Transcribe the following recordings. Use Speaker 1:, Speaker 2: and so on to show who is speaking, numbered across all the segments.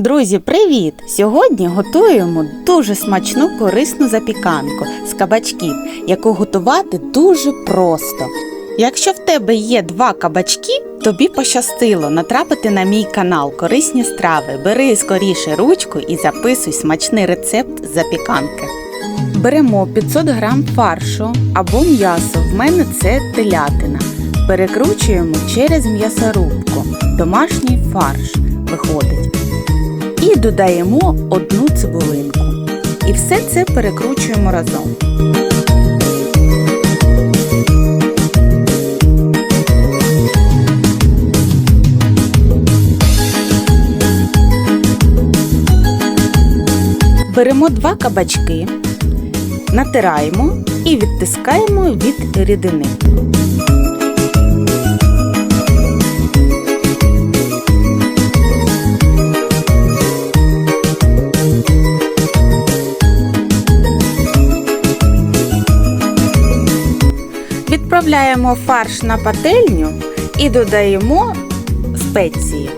Speaker 1: Друзі, привіт! Сьогодні готуємо дуже смачну корисну запіканку з кабачків, яку готувати дуже просто. Якщо в тебе є два кабачки, тобі пощастило натрапити на мій канал Корисні страви. Бери скоріше ручку і записуй смачний рецепт запіканки. Беремо 500 г фаршу або м'ясо. В мене це телятина. Перекручуємо через м'ясорубку. Домашній фарш виходить. Додаємо одну цибулинку. І все це перекручуємо разом. Беремо два кабачки, натираємо і відтискаємо від рідини. Відправляємо фарш на пательню і додаємо спеції.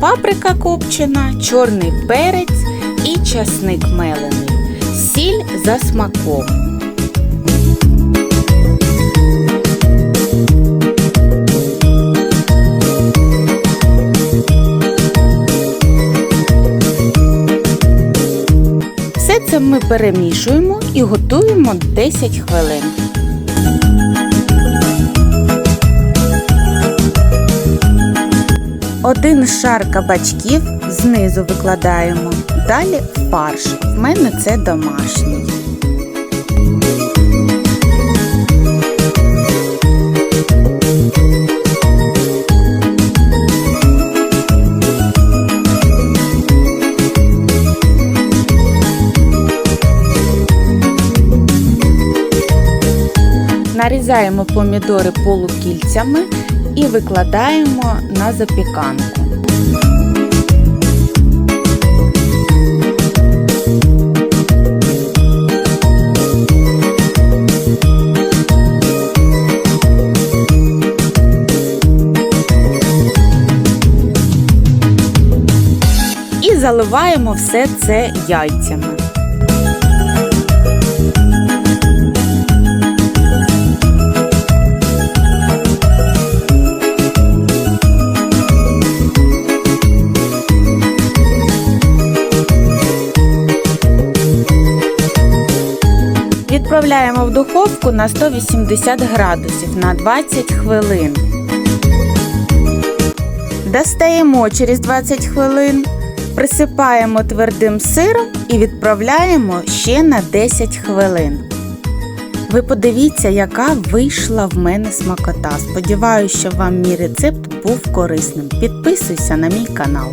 Speaker 1: Паприка копчена, чорний перець і часник мелений. Сіль за смаком. Все це ми перемішуємо і готуємо 10 хвилин. Один шар кабачків знизу викладаємо. Далі фарш. В мене це домашній. Нарізаємо помідори полукільцями і викладаємо на запіканку. Заливаємо все це яйцями. Відправляємо в духовку на 180 градусів на 20 хвилин. Достаємо через 20 хвилин, присипаємо твердим сиром і відправляємо ще на 10 хвилин. Ви подивіться, яка вийшла в мене смакота. Сподіваюся, що вам мій рецепт був корисним. Підписуйся на мій канал.